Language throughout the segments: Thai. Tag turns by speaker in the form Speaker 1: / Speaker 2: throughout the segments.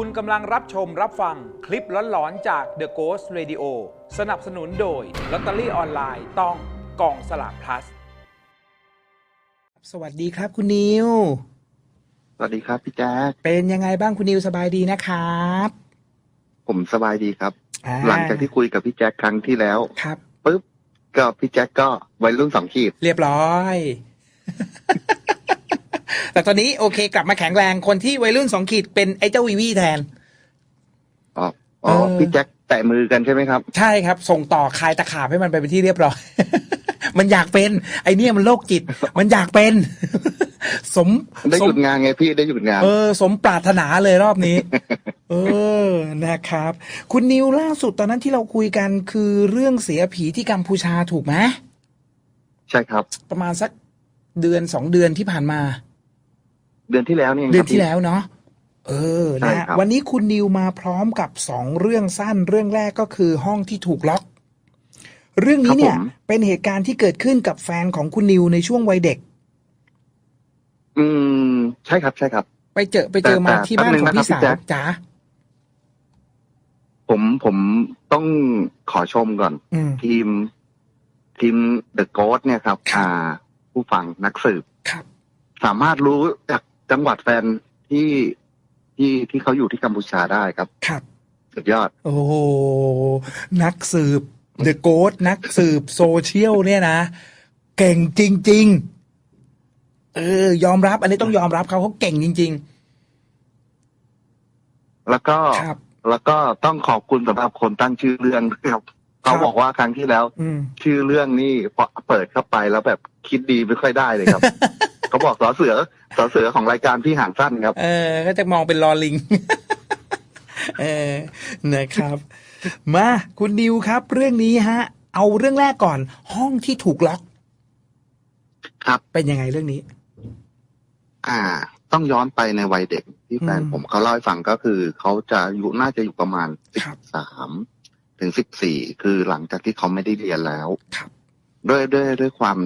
Speaker 1: คุณกำลังรับชมรับฟังคลิปหลอนๆจาก The Ghost Radio สนับสนุนโดยลอตเตอรี่ออนไลน์ต้องกองสลาก plus
Speaker 2: สวัสดีครับคุณนิว
Speaker 3: สวัสดีครับพี่แจ๊ค
Speaker 2: เป็นยังไงบ้างคุณนิวสบายดีนะครับ
Speaker 3: ผมสบายดีครับ
Speaker 2: อ่
Speaker 3: หลังจากที่คุยกับพี่แจ๊คครั้งที่แล้ว
Speaker 2: ครับ
Speaker 3: ปุ๊บก็พี่แจ๊คก็วัยรุ่นสองขีด
Speaker 2: เรียบร้อย แต่ตอนนี้โอเค กลับมาแข็งแรงคนที่วัยรุ่นสองขีดเป็นไอ้เจ้าวีวีแทน
Speaker 3: อ๋ออ๋อ
Speaker 2: เออ
Speaker 3: พี่แจ็คแตะมือกันใช่ไหมครับ
Speaker 2: ใช่ครับ ส่งต่อคลายตะขาบให้มันไปเป็นที่เรียบร้อย มันอยากเป็น ไอเนี่ยมันโรคจิต มันอยากเป็น สม
Speaker 3: ได้
Speaker 2: ส
Speaker 3: ห
Speaker 2: ม
Speaker 3: ยุดงานไงพี่ได้หยุดงาน
Speaker 2: เออ สมปรารถนาเลยรอบนี้ เออนะครับ คุณนิวล่าสุดตอนนั้นที่เราคุยกันคือเรื่องเสียผีที่กัมพูชาถูกไหม
Speaker 3: ใช่ครับ
Speaker 2: ประมาณสักเดือนสองเดือนที่ผ่านมา
Speaker 3: เดือนที่แล้วนี่เอง
Speaker 2: เดือน
Speaker 3: ครับ
Speaker 2: ที่
Speaker 3: พี่
Speaker 2: แล้วเนาะเออ
Speaker 3: ใช่
Speaker 2: นะครับวันนี้คุณนิวมาพร้อมกับสองเรื่องสั้น เรื่องแรกก็คือห้องที่ถูกล็อก เรื่องนี้เนี่ย เป็นเหตุการณ์ที่เกิดขึ้นกับแฟนของคุณนิวในช่วงวัยเด็ก
Speaker 3: อืม ใช่ครับใช่ครับ
Speaker 2: ไปเจอไปเจอมา
Speaker 3: แต่
Speaker 2: ที่บ้านของ
Speaker 3: แป๊บนึงนะครับ
Speaker 2: พี่สา
Speaker 3: พี่แจ๊
Speaker 2: ว
Speaker 3: ค
Speaker 2: จ๋า
Speaker 3: ผมผมต้องขอชมก่อน
Speaker 2: อืม
Speaker 3: ทีม ทีมเดอะโกสเนี่ยครับ
Speaker 2: ครับ
Speaker 3: อ่า ผู้ฟังนักสืบ
Speaker 2: ครับ
Speaker 3: สามารถรู้จาก จังหวัดแฟนที่ที่ที่เขาอยู่ที่กัมพูชาได้ครับ
Speaker 2: ครับ
Speaker 3: สุดยอด
Speaker 2: โอ้โหนักสืบเดอะโกดนักสืบโซเชียลเนี่ยนะ เก่งจริง ๆ เออ ยอมรับ อันนี้ต้องยอมรับเขาเขาเก่งจริง
Speaker 3: แล้วก็
Speaker 2: ๆครับ
Speaker 3: แล้วก็ต้องขอบคุณสำหรับคนตั้งชื่อเรื่องด้วยครับเขาบอกว่าครั้งที่แล้ว
Speaker 2: อืม
Speaker 3: ชื่อเรื่องนี่พอเปิดเข้าไปแล้วแบบคิดดีไม่ค่อยได้เลยครับ เขาบอกสอเสือสอเสือของรายการพี่ห่างสั้นครับ
Speaker 2: เออ ก็จะมองเป็นลอลิง เออนะครับ มาคุณนิวครับ เรื่องนี้ฮะ เอาเรื่องแรกก่อน ห้องที่ถูกล็อก
Speaker 3: ครับ
Speaker 2: เป็นยังไงเรื่องนี้
Speaker 3: อ่า ต้องย้อนไปในวัยเด็กที่แฟน
Speaker 2: อืม
Speaker 3: ผมเขาเล่าให้ฟังก็คือเขาจะอยู่น่าจะอยู่ประมาณสิบ
Speaker 2: ครับ
Speaker 3: สามถึงสิบสี่คือหลังจากที่เขาไม่ได้เรียนแล้ว
Speaker 2: ครับ
Speaker 3: ด้วยด้วยด้วยความ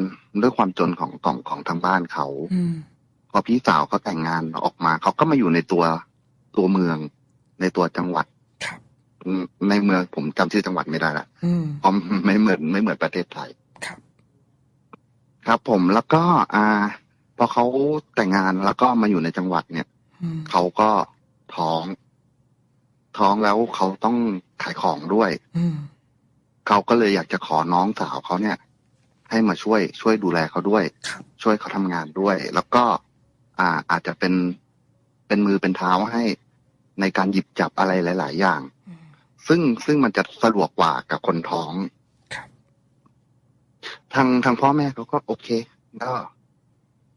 Speaker 3: ด้วยความจนของของของทางบ้านเขา
Speaker 2: อืม
Speaker 3: พอพี่สาวเขาแต่งงานออกมาเขาก็มาอยู่ในตัวตัวเมือง ในตัวจังหวัด
Speaker 2: ครับ
Speaker 3: อืมในเมืองผมจำชื่อจังหวัดไม่ได้ละ
Speaker 2: อืม
Speaker 3: เพราะไม่เหมือนไม่เหมือนประเทศไทย
Speaker 2: ครับ
Speaker 3: ครับผมแล้วก็ อ่า พอเขาแต่งงานแล้วก็มาอยู่ในจังหวัดเนี่ย
Speaker 2: อืม
Speaker 3: เขาก็ท้อง ท้องแล้วเขาต้องขายของด้วย
Speaker 2: อืม
Speaker 3: เขาก็เลยอยากจะขอน้องสาวเขาเนี่ย ให้มาช่วยช่วยดูแลเขาด้วย
Speaker 2: ครับ
Speaker 3: ช่วยเขาทำงานด้วย แล้วก็อ่าอาจจะเป็นเป็นมือเป็นเท้าให้ในการหยิบจับอะไรหลาย ๆ อย่าง
Speaker 2: อืม
Speaker 3: ซึ่งซึ่งมันจะสะดวกกว่ากับคนท้อง
Speaker 2: ครับ
Speaker 3: ทางทางพ่อแม่เขาก็โอเคก็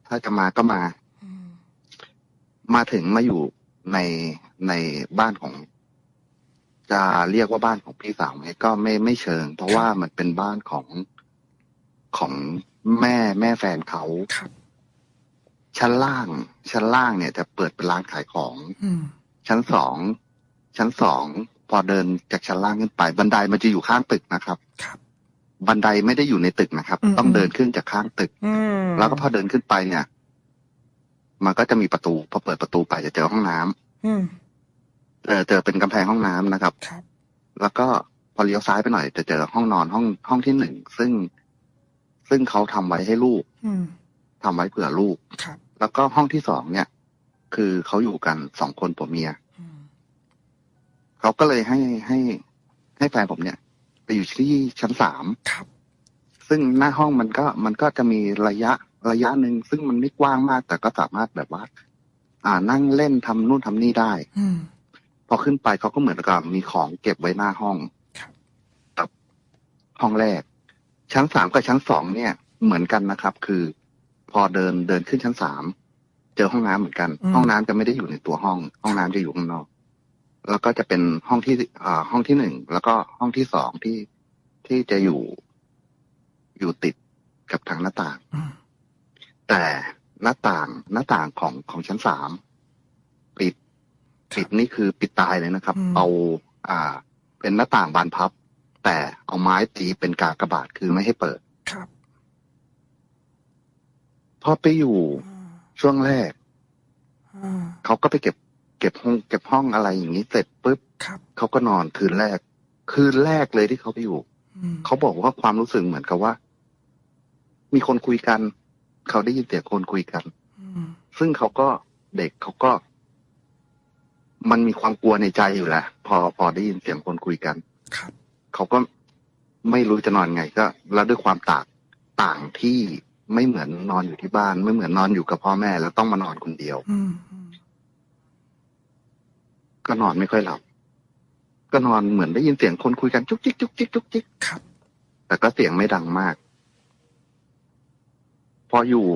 Speaker 3: ถ้าจะมาก็มา
Speaker 2: อืม
Speaker 3: มาถึงมาอยู่ในในบ้านของ จะเรียกว่าบ้านของพี่สาวไหมก็ไม่ไม่เชิง เพราะว่ามันเป็นบ้านของ ของแม่แม่แฟนเขา
Speaker 2: ครับ
Speaker 3: ชั้นล่าง ชั้นล่างเนี่ยจะเปิดเป็นร้านขายของ
Speaker 2: อืม
Speaker 3: ชั้นสองชั้นสองพอเดินจากชั้นล่างขึ้นไป บันไดมันจะอยู่ข้างตึกนะครับ
Speaker 2: ครับ
Speaker 3: บันไดไม่ได้อยู่ในตึกนะครับ
Speaker 2: อืม
Speaker 3: ต้องเดินขึ้นจากข้างตึก
Speaker 2: อืม
Speaker 3: แล้วก็พอเดินขึ้นไปเนี่ย มันก็จะมีประตูพอเปิดประตูไปจะเจอห้องน้ำ
Speaker 2: อืม
Speaker 3: เออเจอเป็นกำแพงห้องน้ำนะครับ
Speaker 2: ครับ
Speaker 3: แล้วก็พอเลี้ยวซ้ายไปหน่อยจะเจอห้องนอนห้องห้องที่หนึ่งซึ่ง ซึ่งเขาทำไว้ให้ลูก
Speaker 2: อืม
Speaker 3: ทำไว้เผื่อลูก
Speaker 2: ครับ
Speaker 3: แล้วก็ห้องที่สองเนี่ย คือเขาอยู่กันสองคนผัวเมีย
Speaker 2: อืม
Speaker 3: เขาก็เลยให้ให้ให้แฟนผมเนี่ย ไปอยู่ที่ชั้นสาม
Speaker 2: ครับ
Speaker 3: ซึ่งหน้าห้องมันก็มันก็จะมีระยะระยะหนึ่งซึ่งมันไม่กว้างมาก แต่ก็สามารถแบบว่า อ่านั่งเล่นทำนู่นทำนี่ได้
Speaker 2: อืม
Speaker 3: พอขึ้นไปเขาก็เหมือนกับมีของเก็บไว้หน้าห้อง
Speaker 2: ครับ
Speaker 3: กับห้องแรก ชั้นสามกับชั้นสองเนี่ย เหมือนกันนะครับ คือ พอเดินเดินขึ้นชั้นสามเจอห้องน้ำเหมือนกัน
Speaker 2: อืม
Speaker 3: ห้องน้ำจะไม่ได้อยู่ในตัวห้อง ห้องน้ำจะอยู่ข้างนอก แล้วก็จะเป็นห้องที่อ่าห้องที่หนึ่งแล้วก็ห้องที่สองที่ที่จะอยู่อยู่ติดกับทางหน้าต่าง
Speaker 2: อืม
Speaker 3: แต่หน้าต่างหน้าต่างของของชั้นสามปิดปิดนี่คือปิดตายเลยนะครับ
Speaker 2: อืม
Speaker 3: เอา อ่า เป็นหน้าต่างบานพับ แต่เอาไม้ตีเป็นกากบาทคือไม่ให้เปิด
Speaker 2: ครับ
Speaker 3: พอไปอยู่
Speaker 2: อืม
Speaker 3: ช่วงแรก
Speaker 2: อืม
Speaker 3: เขาก็ไปเก็บ เก็บห้อง เก็บห้องอะไรอย่างนี้เสร็จปุ๊บ
Speaker 2: ครับ
Speaker 3: เขาก็นอนคืนแรก คืนแรกเลยที่เขาไปอยู่
Speaker 2: อืม
Speaker 3: เขาบอกว่าความรู้สึกเหมือนกับว่า มีคนคุยกัน เขาได้ยินเสียงคนคุยกัน
Speaker 2: อืม
Speaker 3: ซึ่งเขาก็เด็กเขาก็ มันมีความกลัวในใจอยู่แล้วพอพอได้ยินเสียงคนคุยกัน
Speaker 2: ครับ
Speaker 3: เขาก็ไม่รู้จะนอนไงก็ แล้วด้วยความต่างต่างที่ไม่เหมือนนอนอยู่ที่บ้าน ไม่เหมือนนอนอยู่กับพ่อแม่ แล้วต้องมานอนคนเดียว
Speaker 2: อืมอืม
Speaker 3: ก็นอนไม่ค่อยหลับ ก็นอนเหมือนได้ยินเสียงคนคุยกันจุกจิกจุกจิกจุกจิก
Speaker 2: ครับ
Speaker 3: แต่ก็เสียงไม่ดังมาก พออยู่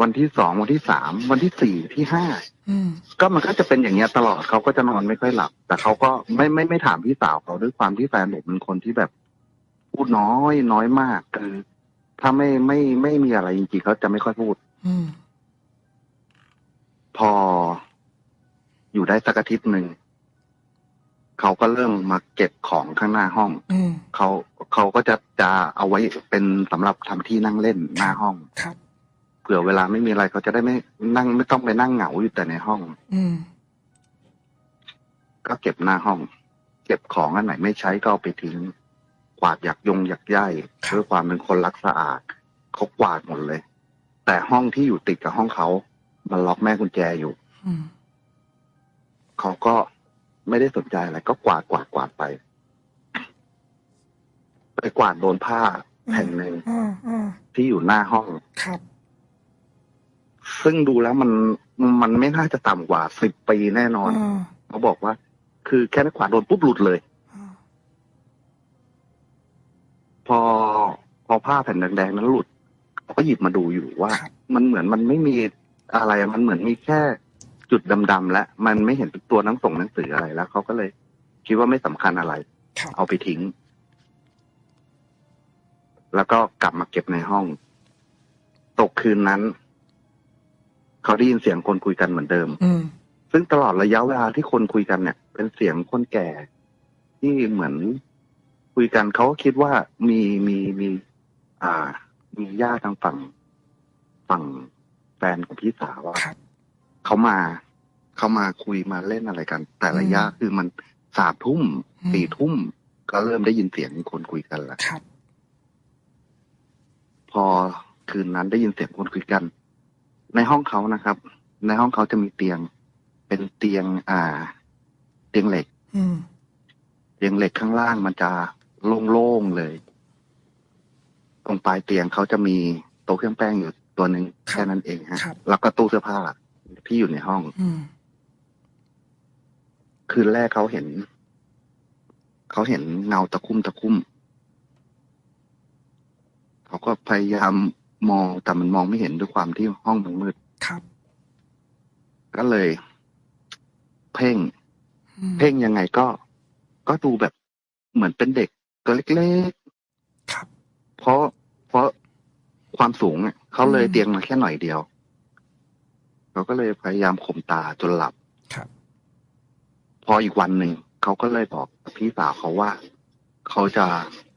Speaker 3: วันที่สองวันที่สามวันที่สี่ที่ห้า
Speaker 2: อืม
Speaker 3: ก็มันก็จะเป็นอย่างเงี้ยตลอดเขาก็จะนอนไม่ค่อยหลับ แต่เขาก็ไม่ไม่ไม่ถามพี่สาวเขาด้วยความที่แฟนผมเป็นคนที่แบบ พูดน้อยน้อยมากคือถ้าไม่ไม่ไม่มีอะไรจริงๆเขาจะไม่ค่อยพูด
Speaker 2: อืม
Speaker 3: พออยู่ได้สักอาทิตย์หนึ่งเขาก็เริ่มมาเก็บของข้างหน้าห้อง
Speaker 2: อืม
Speaker 3: เขาเขาก็จะจะเอาไว้เป็นสำหรับทำที่นั่งเล่นหน้าห้อง
Speaker 2: ครับ
Speaker 3: เผื่อเวลาไม่มีอะไรเขาจะได้ไม่นั่งไม่ต้องไปนั่งเหงาอยู่แต่ในห้อง
Speaker 2: อืม
Speaker 3: ก็เก็บหน้าห้อง เก็บของอันไหนไม่ใช้ก็เอาไปทิ้งกวาดอยากยงอยากย่ายด้วยความเป็นคนรักสะอาดเขากวาดหมดเลย แต่ห้องที่อยู่ติดกับห้องเขามันล็อกแม่กุญแจอยู่
Speaker 2: อืม
Speaker 3: เขาก็ไม่ได้สนใจอะไรก็กวาดกวาดกวาดไป ไปกวาดโดนผ้าแผ่นหนึ่ง
Speaker 2: อ่าอ่า
Speaker 3: ที่อยู่หน้าห้อง
Speaker 2: ครับ
Speaker 3: ซึ่งดูแล้วมันมันไม่น่าจะต่ำกว่าสิบปีแน่นอน
Speaker 2: อ่า
Speaker 3: เขาบอกว่า คือแค่นักกวาดโดนปุ๊บหลุดเลย
Speaker 2: อ่า
Speaker 3: พอพอผ้าแผ่นแดงๆนั้นหลุดเขาก็หยิบมาดูอยู่ว่า
Speaker 2: ครับ
Speaker 3: มันเหมือนมันไม่มีอะไรมันเหมือนมีแค่จุดดำๆและ มันไม่เห็นตัวหนังส่งหนังสืออะไรแล้วเขาก็เลย คิดว่าไม่สำคัญอะไร
Speaker 2: ครับ
Speaker 3: เอาไปทิ้ง แล้วก็กลับมาเก็บในห้อง ตกคืนนั้น เขาได้ยินเสียงคนคุยกันเหมือนเดิม
Speaker 2: อืม
Speaker 3: ซึ่งตลอดระยะเวลาที่คนคุยกันเนี่ย เป็นเสียงคนแก่ ที่เหมือนคุยกันเขาก็คิดว่ามีมีมีอ่า มีญาติทางฝั่งฝั่งแฟนของพี่สาวอะ
Speaker 2: ครับ
Speaker 3: เขามาเขามาคุยมาเล่นอะไรกัน แต่ระยะ
Speaker 2: อืม
Speaker 3: คือมันสามทุ่ม
Speaker 2: อืม
Speaker 3: สี่ทุ่มก็เริ่มได้ยินเสียงคนคุยกันแล้ว
Speaker 2: ครับ
Speaker 3: พอคืนนั้นได้ยินเสียงคนคุยกัน ในห้องเขานะครับ ในห้องเขาจะมีเตียง เป็นเตียง อ่า เตียงเหล็ก
Speaker 2: อืม
Speaker 3: เตียงเหล็กข้างล่างมันจะโล่งๆเลย ตรงปลายเตียงเขาจะมีโต๊ะเครื่องแป้งอยู่ตัวหนึ่งแค่นั้นเองฮะ
Speaker 2: ครับ
Speaker 3: แล้วก็ตู้เสื้อผ้าที่อยู่ในห้อง
Speaker 2: อืม
Speaker 3: คืนแรกเขาเห็นเขาเห็นเงาตะคุ่มตะคุ่มเขาก็พยายาม มองแต่มันมองไม่เห็นด้วยความที่ห้องมันมืด
Speaker 2: ครับ
Speaker 3: ก็เลย เพ่ง
Speaker 2: อืม
Speaker 3: เพ่งยังไงก็ ก็ดูแบบเหมือนเป็นเด็กตัวเล็ก
Speaker 2: ครับ
Speaker 3: ๆเพราะเพราะความสูงอะเขาเลย
Speaker 2: อืม
Speaker 3: เตียงมาแค่หน่อยเดียวเขาก็เลยพยายามข่มตาจนหลับ
Speaker 2: ครับ
Speaker 3: พออีกวันหนึ่งเขาก็เลยบอกกับพี่สาวเขาว่าเขาจะ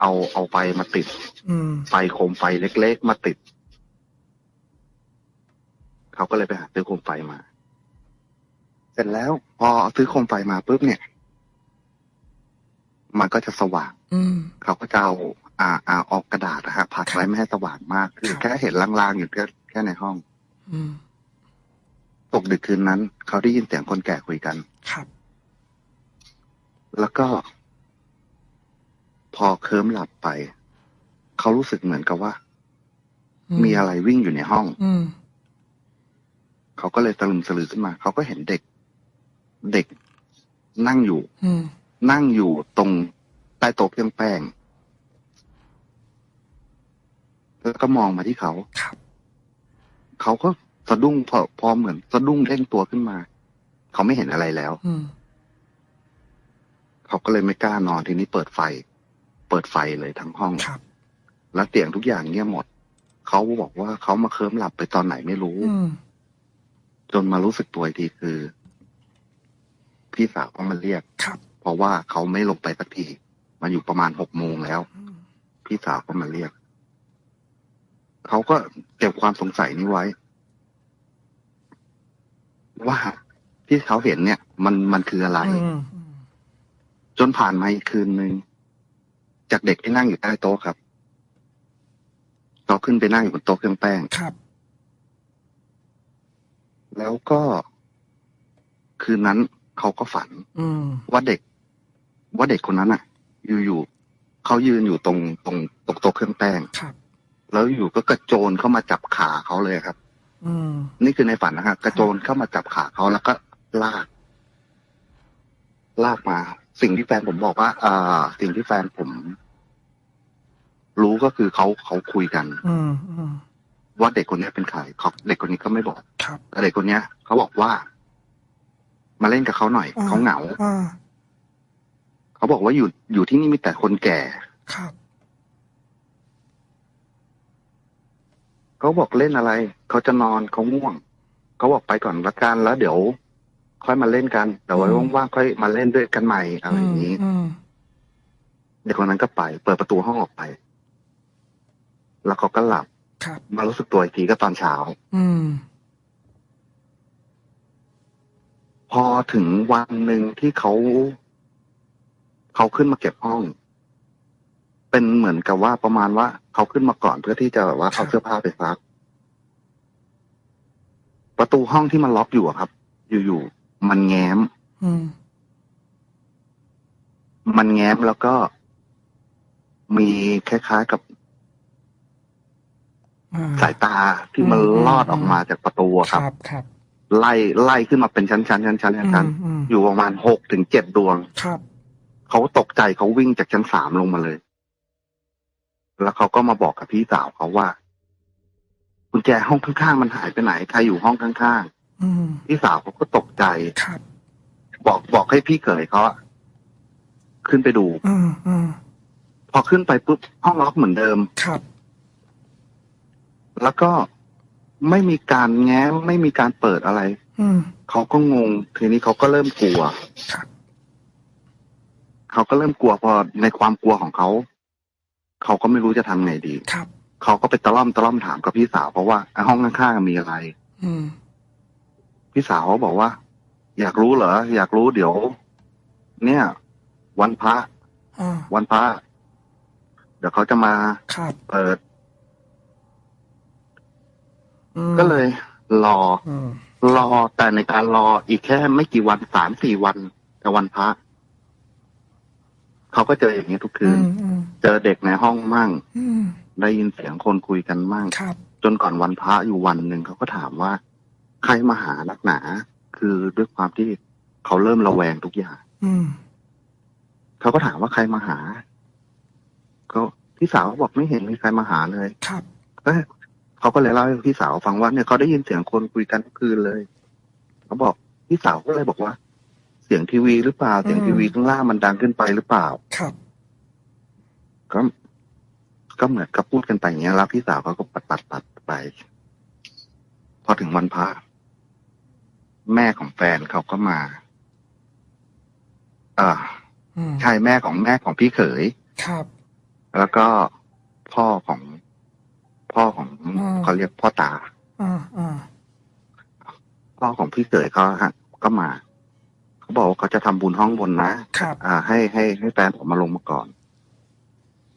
Speaker 3: เอาเอาไฟมาติด
Speaker 2: อืม
Speaker 3: ไฟโคมไฟเล็กๆ มาติด เขาก็เลยไปหาซื้อโคมไฟมา เสร็จแล้วพอซื้อโคมไฟมาปุ๊บเนี่ย มันก็จะสว่าง
Speaker 2: อืม
Speaker 3: เขาก็จะเอาอ่าอ่าออกกระดาษนะฮะพัดไว้ไม่ให้สว่างมาก คือ
Speaker 2: ครับ
Speaker 3: แค่เห็นลางๆอยู่แค่แค่ในห้อง
Speaker 2: อืม
Speaker 3: ตกดึกคืนนั้น เขาได้ยินเสียงคนแก่คุยกัน
Speaker 2: ครับ
Speaker 3: แล้วก็ พอเคลิ้มหลับไป เขารู้สึกเหมือนกับว่า มีอะไรวิ่งอยู่ในห้อง
Speaker 2: อืม
Speaker 3: เขาก็เลยตะลึมสลือขึ้นมา เขาก็เห็นเด็ก เด็กนั่งอยู่
Speaker 2: อืม
Speaker 3: นั่งอยู่ตรงใต้โต๊ะเครื่องแป้งแล้วก็มองมาที่เขา
Speaker 2: ครับ
Speaker 3: เขาก็สะดุ้งพอพอเหมือนสะดุ้งเด้งตัวขึ้นมา เขาไม่เห็นอะไรแล้ว
Speaker 2: อืม
Speaker 3: เขาก็เลยไม่กล้านอนทีนี้เปิดไฟ เปิดไฟเลยทั้งห้อง
Speaker 2: ครับ
Speaker 3: แล้วเตียงทุกอย่างเงียบหมด เขาบอกว่าเขามาเคลิ้มหลับไปตอนไหนไม่รู้
Speaker 2: อืม
Speaker 3: จนมารู้สึกตัวอีกทีคือ พี่สาวก็มาเรียก
Speaker 2: ครับ
Speaker 3: เพราะว่าเขาไม่ลงไปสักทีมันอยู่ประมาณหกโมงแล้ว
Speaker 2: อืม
Speaker 3: พี่สาวก็มาเรียก เขาก็เก็บความสงสัยนี้ไว้ ว่าที่เขาเห็นเนี่ย มันมันคืออะไร
Speaker 2: อืม
Speaker 3: จนผ่านมาอีกคืนหนึ่งจากเด็กที่นั่งอยู่ใต้โต๊ะครับเขาขึ้นไปนั่งอยู่บนโต๊ะเครื่องแป้ง
Speaker 2: ครับ
Speaker 3: แล้วก็คืนนั้นเขาก็ฝัน
Speaker 2: อืม
Speaker 3: ว่าเด็ก ว่าเด็กคนนั้นอะ อยู่ๆเขายืนอยู่ตรงตรงตรงโต๊ะเครื่องแป้ง
Speaker 2: ครับ
Speaker 3: แล้วอยู่ก็กระโจนเข้ามาจับขาเขาเลยครับ
Speaker 2: อืม
Speaker 3: นี่คือในฝันนะครับกระโจนเข้ามาจับขาเขาแล้วก็ลาก ลากมา สิ่งที่แฟนผมบอกว่าอ่าสิ่งที่แฟนผม รู้ก็คือเขาเขาคุยกัน
Speaker 2: อืมอืม
Speaker 3: ว่าเด็กคนนี้เป็นใครเขาเด็กคนนี้ก็ไม่บอก
Speaker 2: ครับ
Speaker 3: แต่เด็กคนเนี้ยเขาบอกว่า มาเล่นกับเขาหน่อย
Speaker 2: อ่า
Speaker 3: เขาเหงา
Speaker 2: อ่า
Speaker 3: เขาบอกว่าอยู่อยู่ที่นี่มีแต่คนแก่
Speaker 2: ครับ
Speaker 3: เขาบอกเล่นอะไรเขาจะนอนเขาง่วงเขาบอกไปก่อนละกันแล้วเดี๋ยวค่อยมาเล่นกันแต่ไว้
Speaker 2: อืม
Speaker 3: ว่างๆค่อยมาเล่นด้วยกันใหม่อะไรอย่างนี้
Speaker 2: อืม
Speaker 3: เด็กคนนั้นก็ไป เปิดประตูห้องออกไป แล้วเขาก็หลับ
Speaker 2: ครับ
Speaker 3: มารู้สึกตัวอีกทีก็ตอนเช้า
Speaker 2: อืม
Speaker 3: พอถึงวันหนึ่งที่เขาเขาขึ้นมาเก็บห้อง เป็นเหมือนกับว่าประมาณว่าเขาขึ้นมาก่อนเพื่อที่จะแบบว่า
Speaker 2: ครั
Speaker 3: เอา
Speaker 2: บ
Speaker 3: เสื้อผ้าไปซัก ประตูห้องที่มันล็อกอยู่อะครับ อยู่ๆมันแง้ม
Speaker 2: อืม
Speaker 3: มันแง้มแล้วก็มีคล้ายๆกับ
Speaker 2: อ่า
Speaker 3: สายตาที่มัน
Speaker 2: อืม
Speaker 3: ลอดออกมาจากประตูอะ
Speaker 2: ค
Speaker 3: ครับ
Speaker 2: รับครับ
Speaker 3: ไล่ไล่ขึ้นมาเป็นชั้นๆชั้นๆชั้นๆชั้น
Speaker 2: อืม
Speaker 3: ๆอยู่ประมาณหกถึงเจ็ดดวง
Speaker 2: ครับ
Speaker 3: เขาตกใจเขาวิ่งจากชั้นสามลงมาเลย แล้วเขาก็มาบอกกับพี่สาวเขาว่ากุญแจห้องข้างๆมันหายไปไหนใครอยู่ห้องข้าง
Speaker 2: อืม
Speaker 3: ๆพี่สาวเขาก็ตกใจ
Speaker 2: ครับ
Speaker 3: บอกบอกให้พี่เขยเขาอะขึ้นไปดู
Speaker 2: อืมอืม
Speaker 3: พอขึ้นไปปุ๊บห้องล็อกเหมือนเดิม
Speaker 2: ครับ
Speaker 3: แล้วก็ไม่มีการแง้มไม่มีการเปิดอะไร
Speaker 2: อืม
Speaker 3: เขาก็งง ทีนี้เขาก็เริ่มกลัว
Speaker 2: ครับ
Speaker 3: เขาก็เริ่มกลัวพอในความกลัวของเขา เขาก็ไม่รู้จะทำไงดี
Speaker 2: ครับ
Speaker 3: เขาก็ไปตะล่อมตะล่อมถามกับพี่สาวเพราะว่าไอ้ห้องข้างๆมีอะไร
Speaker 2: อืม
Speaker 3: พี่สาวเขาบอกว่า อยากรู้เหรออยากรู้เดี๋ยว เนี่ย วันพระ
Speaker 2: อ่า
Speaker 3: วันพระเดี๋ยวเขาจะมา
Speaker 2: ครับ
Speaker 3: เปิด
Speaker 2: อืม
Speaker 3: ก็เลยรอ
Speaker 2: อืม
Speaker 3: รอแต่ในการรออีกแค่ไม่กี่วันสามสี่วันแต่วันพระเขาก็เจออย่างนี้ทุกคื
Speaker 2: อื
Speaker 3: น
Speaker 2: มอืม
Speaker 3: เจอเด็กในห้องมั่ง
Speaker 2: อืม
Speaker 3: ได้ยินเสียงคนคุยกันมั่ง
Speaker 2: ครับ
Speaker 3: จนก่อนวันพระอยู่วันหนึ่งเขาก็ถามว่า ใครมาหานักหนา คือด้วยความที่เขาเริ่มระแวงทุกอย่าง
Speaker 2: อืม
Speaker 3: เขาก็ถามว่าใครมาหา ก็พี่สาวเขาบอกไม่เห็นมีใครมาหาเลย
Speaker 2: ครับ
Speaker 3: ก็ เขาก็เลยเล่าให้พี่สาวฟังว่าเนี่ยเขาได้ยินเสียงคนคุยกันทุกคืนเลยเขาบอกพี่สาวก็เลยบอกว่า เสียงทีวีหรือเปล่าเสียงทีวีข้างล่างมันดังขึ้นไปหรือเปล่า
Speaker 2: ครับ
Speaker 3: ก็ก็เหมือนกับพูดกันไปอย่างเงี้ยแล้วพี่สาวเขาก็ปัดปัดปัดไป พอถึงวันพระแม่ของแฟนเขาก็มา อ่า
Speaker 2: อืม
Speaker 3: ใช่แม่ของแม่ของพี่เขย
Speaker 2: ครับ
Speaker 3: แล้วก็พ่อของ พ่อของ
Speaker 2: อืม
Speaker 3: เขาเรียกพ่อตา
Speaker 2: อ่าอ่า
Speaker 3: พ่อของพี่เขยเขาฮะ ก็มา เขาบอกว่าเขาจะทำบุญห้องบนนะครับอ่า ให้ให้ให้แฟนผมมาลงมาก่อน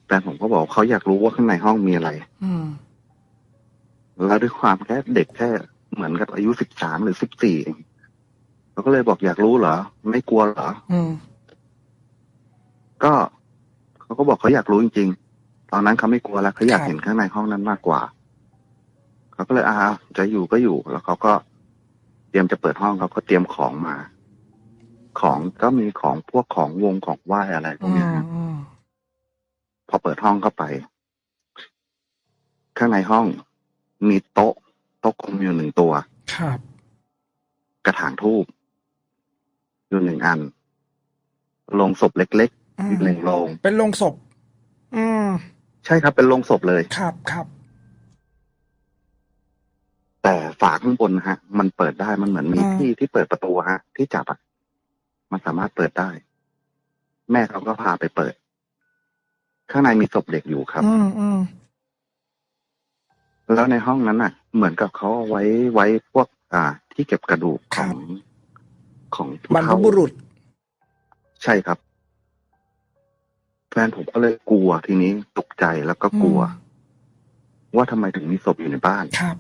Speaker 3: แฟนผมก็บอกว่าเขาอยากรู้ว่าข้างในห้องมีอะไร
Speaker 2: อืม
Speaker 3: แล้วด้วยความแค่เด็กแค่เหมือนกับอายุสิบสามหรือสิบสี่เองเขาก็เลยบอกอยากรู้เหรอ ไม่กลัวเหรอ
Speaker 2: อืม
Speaker 3: ก็เขาก็บอกเขาอยากรู้จริงๆ ตอนนั้นเขาไม่กลัวแล้วเขาอยาก
Speaker 2: ครับ
Speaker 3: เห็นข้างในห้องนั้นมากกว่าเขาก็เลยอ่าจะอยู่ก็อยู่ แล้วเขาก็เตรียมจะเปิดห้องเขาก็เตรียมของมา ของก็มีของพวกของวงของไหว้อะไรพว
Speaker 2: อื
Speaker 3: กเนี้ย
Speaker 2: ม
Speaker 3: ฮะ
Speaker 2: อืม
Speaker 3: พอเปิดห้องเข้าไป ข้างในห้องมีโต๊ะ โต๊ะกลมอยู่หนึ่งตัว
Speaker 2: ครับ
Speaker 3: กระถางทูบอยู่หนึ่งอันโลงศพเล็ก
Speaker 2: อื
Speaker 3: ๆ
Speaker 2: ม
Speaker 3: อีกหนึ่งโลง
Speaker 2: เป็นโรงศพ อืม
Speaker 3: ใช่ครับเป็นโลงศพเลย
Speaker 2: ครับครับ
Speaker 3: แต่ฝาข้างบนนะฮะ มันเปิดได้มันเหมือนมี
Speaker 2: อืม
Speaker 3: ที่ที่เปิดประตูฮะ ที่จับอะมันสามารถเปิดได้ แม่เขาก็พาไปเปิด ข้างในมีศพเด็กอยู่ครับ
Speaker 2: อืมอืม
Speaker 3: แล้วในห้องนั้นน่ะ เหมือนกับเขาเอาไว้ไว้พวก อ่า ที่เก็บกระดูกของของผู้
Speaker 2: บรรพ
Speaker 3: เฒ่า
Speaker 2: บุรุษ
Speaker 3: ใช่ครับ แฟนผมก็เลยกลัวทีนี้ตกใจแล้วก็กลัว ว่าทำไมถึงมีศพอยู่ในบ้าน
Speaker 2: ครับ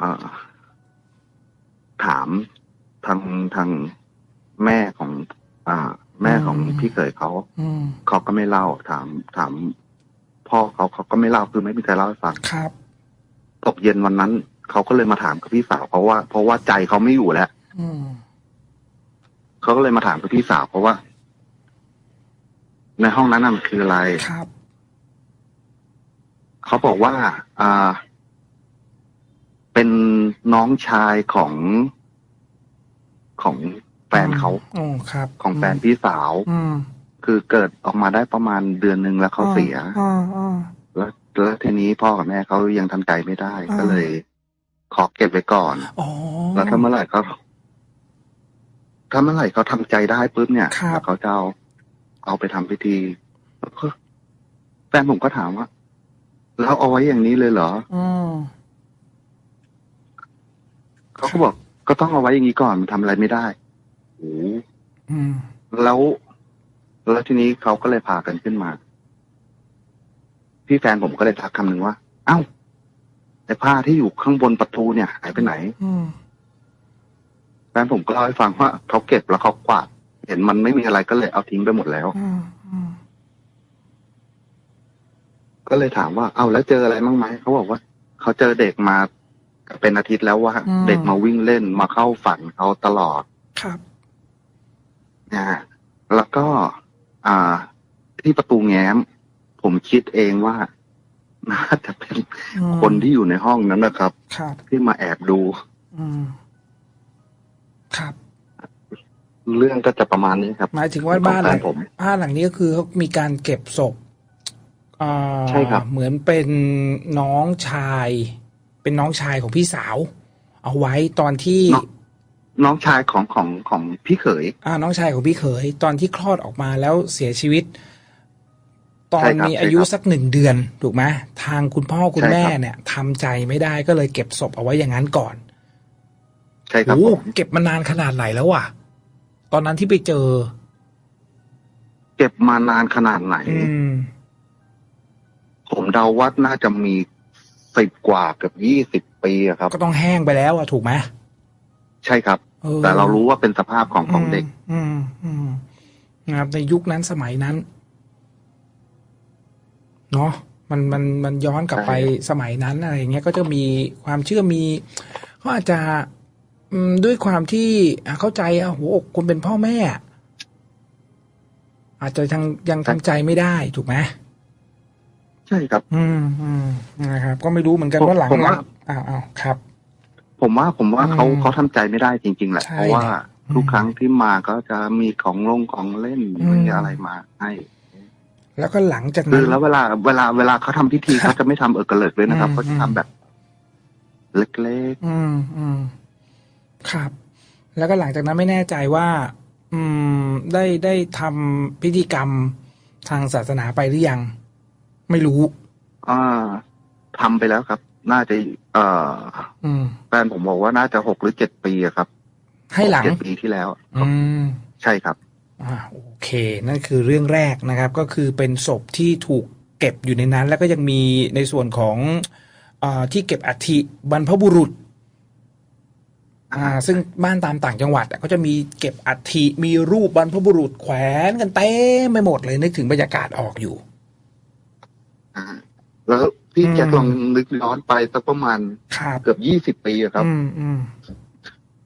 Speaker 3: อ่าถามทางทางแม่ของ อ่า แม่ของ
Speaker 2: อืม
Speaker 3: พี่เขยเขา
Speaker 2: อืม
Speaker 3: เขาก็ไม่เล่า ถามถาม พ่อเขาเขาก็ไม่เล่าคือไม่มีใครเล่าให้ฟัง
Speaker 2: ครับ
Speaker 3: ตกเย็นวันนั้นเขาก็เลยมาถามกับพี่สาวเพราะว่าเพราะว่าใจเขาไม่อยู่แล้ว
Speaker 2: อืม
Speaker 3: เขาก็เลยมาถามกับพี่สาวเพราะว่า ในห้องนั้นน่ะมันคืออะไร
Speaker 2: ครับ
Speaker 3: เขาบอกว่า อ่า เป็นน้องชายของของแฟนเขา
Speaker 2: อ๋อครับ
Speaker 3: ของแฟนพี่สาว
Speaker 2: อืม
Speaker 3: คือเกิดออกมาได้ประมาณเดือนหนึ่งแล้วเขาเสีย
Speaker 2: อ่าอ่า
Speaker 3: แล้วแล้วทีนี้พ่อกับแม่เขายังทำใจไม่ได้
Speaker 2: อ่า
Speaker 3: ก็เลย ขอเก็บไว้ก่อน
Speaker 2: อ๋อ
Speaker 3: แล้วถ้าเมื่อไหร่เขาถ้าเมื่อไหร่เขาทำใจได้ปุ๊บเนี่ย
Speaker 2: ครับ
Speaker 3: แล้วเขาจะเอา เอาไปทำพิธีแล้วก็แฟนผมก็ถามว่า แล้วเอาไว้อย่างนี้เลยเหรอ
Speaker 2: อืม
Speaker 3: เขาก็บอกก็ต้องเอาไว้อย่างนี้ก่อนมันทำอะไรไม่ได้โอ้
Speaker 2: อืม
Speaker 3: แล้ว แล้วทีนี้เขาก็เลยพากันขึ้นมา พี่แฟนผมก็เลยทักคำหนึ่งว่า เอ้าไอ้ผ้าที่อยู่ข้างบนประตูเนี่ยหายไปไหน
Speaker 2: อืม
Speaker 3: แฟนผมก็เล่าให้ฟังว่าเขาเก็บแล้วเขากวาด เห็นมันไม่มีอะไรก็เลยเอาทิ้งไปหมดแล้ว
Speaker 2: อืมอืม
Speaker 3: ก็เลยถามว่า เอาแล้วเจออะไรบ้างไหมเขาบอกว่า เขาเจอเด็กมาเป็นอาทิตย์แล้วว่าเด็กมาวิ่งเล่นมาเข้าฝันเขาตลอด
Speaker 2: ครับ
Speaker 3: นะฮะแล้วก็ อ่า ที่ประตูแง้ม ผมคิดเองว่าน่าจะเป็น
Speaker 2: อืม
Speaker 3: คนที่อยู่ในห้องนั้นนะครับ
Speaker 2: ครับ
Speaker 3: ที่มาแอบดู
Speaker 2: อืม ครับ
Speaker 3: เรื่องก็จะประมาณนี้ครับ
Speaker 2: หมายถึงว่าบ้าน
Speaker 3: ของ
Speaker 2: ห
Speaker 3: แฟ
Speaker 2: ลั
Speaker 3: น
Speaker 2: ง
Speaker 3: ผม
Speaker 2: บ้านหลังนี้ก็คือเขามีการเก็บศพอ่า
Speaker 3: ใช่ครับ
Speaker 2: เหมือนเป็นน้องชาย เป็นน้องชายของพี่สาว เอาไว้ตอนที่
Speaker 3: น้องน้องชายของของของพี่เขย
Speaker 2: อ่า น้องชายของพี่เขย ตอนที่คลอดออกมาแล้วเสียชีวิต ตอ
Speaker 3: ใช่
Speaker 2: น
Speaker 3: ครับ
Speaker 2: มีอายุ
Speaker 3: ใช่ครับ
Speaker 2: สักหนึ่งเดือนถูกไหมทางคุณพ่อคุณ
Speaker 3: ใช่ครับ
Speaker 2: แม่เนี่ยทำใจไม่ได้ก็เลยเก็บศพเอาไว้อย่างนั้นก่อน
Speaker 3: ใช่ครับ
Speaker 2: โอ้
Speaker 3: ผม
Speaker 2: เก็บมานานขนาดไหนแล้วอะ ตอนนั้นที่ไปเจอ
Speaker 3: เก็บมานานขนาดไหน
Speaker 2: อืม
Speaker 3: ผมเดาว่าน่าจะมีสิบกว่าเกือบยี่สิบปีอะครับ
Speaker 2: ก็ต้องแห้งไปแล้วอะถูกไหม
Speaker 3: ใช่ครับ
Speaker 2: ออ
Speaker 3: แต่เรารู้ว่าเป็นสภาพของของเด็ก
Speaker 2: อืมอืมนะครับในยุคนั้นสมัยนั้นเนาะมันมันมันย้อนกลับไป
Speaker 3: ใช่
Speaker 2: สมัยนั้นอะไรอย่างเงี้ยก็จะมีความเชื่อมีเขาอาจจะอืม ด้วยความที่อะเข้าใจอะหัวอกคุณเป็นพ่อแม่ อาจจะยังยังทำใจไม่ได้ถูกไหม
Speaker 3: ใช่ครับ
Speaker 2: อืมอืมนะครับ ก็ไม่รู้เหมือนกัน
Speaker 3: ผม
Speaker 2: ว่าหลัง
Speaker 3: ผมว่า
Speaker 2: อ้าวอ้าวครับ
Speaker 3: ผมว่าผมว่าเขา
Speaker 2: อืม
Speaker 3: เขาทำใจไม่ได้จริง ๆ แหละ
Speaker 2: ใช่
Speaker 3: เพราะว่า
Speaker 2: อืม
Speaker 3: ทุกครั้งที่มาก็จะมีของลงของเล่น
Speaker 2: อืม
Speaker 3: มีอะไรมาให้
Speaker 2: แล้วก็หลังจาก
Speaker 3: คื
Speaker 2: นั้
Speaker 3: อนแล้วเวลาเวลาเวลาเขาทำพิธี
Speaker 2: ครับ
Speaker 3: เขาจะไม่ทำเออกระเลิกเลยนะครับ
Speaker 2: อืม
Speaker 3: เขาจะทำแบบ เล็ก
Speaker 2: อืมอืม ครับ แล้วก็หลังจากนั้นไม่แน่ใจว่า อืม ได้ได้ทำพิธีกรรมทางศาสนาไปหรือยัง ไม่รู้
Speaker 3: ๆอ่าทำไปแล้วครับ น่าจะ เอ่อ
Speaker 2: อืม
Speaker 3: แฟนผมบอกว่าน่าจะหกหรือเจ็ดปีอะครับ
Speaker 2: ให้หลัง
Speaker 3: เจ็ดปีที่แล้ว
Speaker 2: อืม
Speaker 3: ใช่ครับ
Speaker 2: อ่าโอเค นั่นคือเรื่องแรกนะครับ ก็คือเป็นศพที่ถูกเก็บอยู่ในนั้น แล้วก็ยังมีในส่วนของอาที่เก็บอัฐิบรรพบุรุษ อ่าซึ่งบ้านตามต่างจังหวัดอะก็จะมีเก็บอัฐิมีรูปบรรพบุรุษแขวนกันเต็มไปหมดเลยนึกถึงบรรยากาศออกอยู่
Speaker 3: อ่าแล้วพี่
Speaker 2: อืม
Speaker 3: แจ็คลองนึกย้อนไปสักประมาณ
Speaker 2: ครับ
Speaker 3: เกือบยี่สิบปีอะครับ
Speaker 2: อืมอืม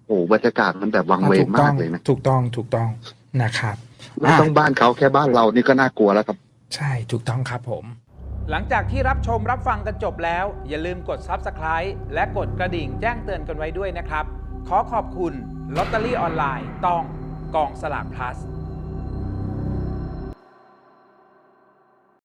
Speaker 3: โอ้โหบรรยากาศมันแบบวังเวง
Speaker 2: ถูกต้
Speaker 3: มา
Speaker 2: อกง
Speaker 3: เลยนะ
Speaker 2: ถูกต้องถูกต้องนะครับ
Speaker 3: ไม่ต้องบ้านเขาแค่บ้านเรานี่ก็น่ากลัวแล้วครับ
Speaker 2: ใช่ถูกต้องครับผม
Speaker 1: หลังจากที่รับชมรับฟังกันจบแล้ว อย่าลืมกด Subscribe และกดกระดิ่งแจ้งเตือนกันไว้ด้วยนะครับ ขอขอบคุณลอตเตอรี่ออนไลน์ต้องกองสลาก plus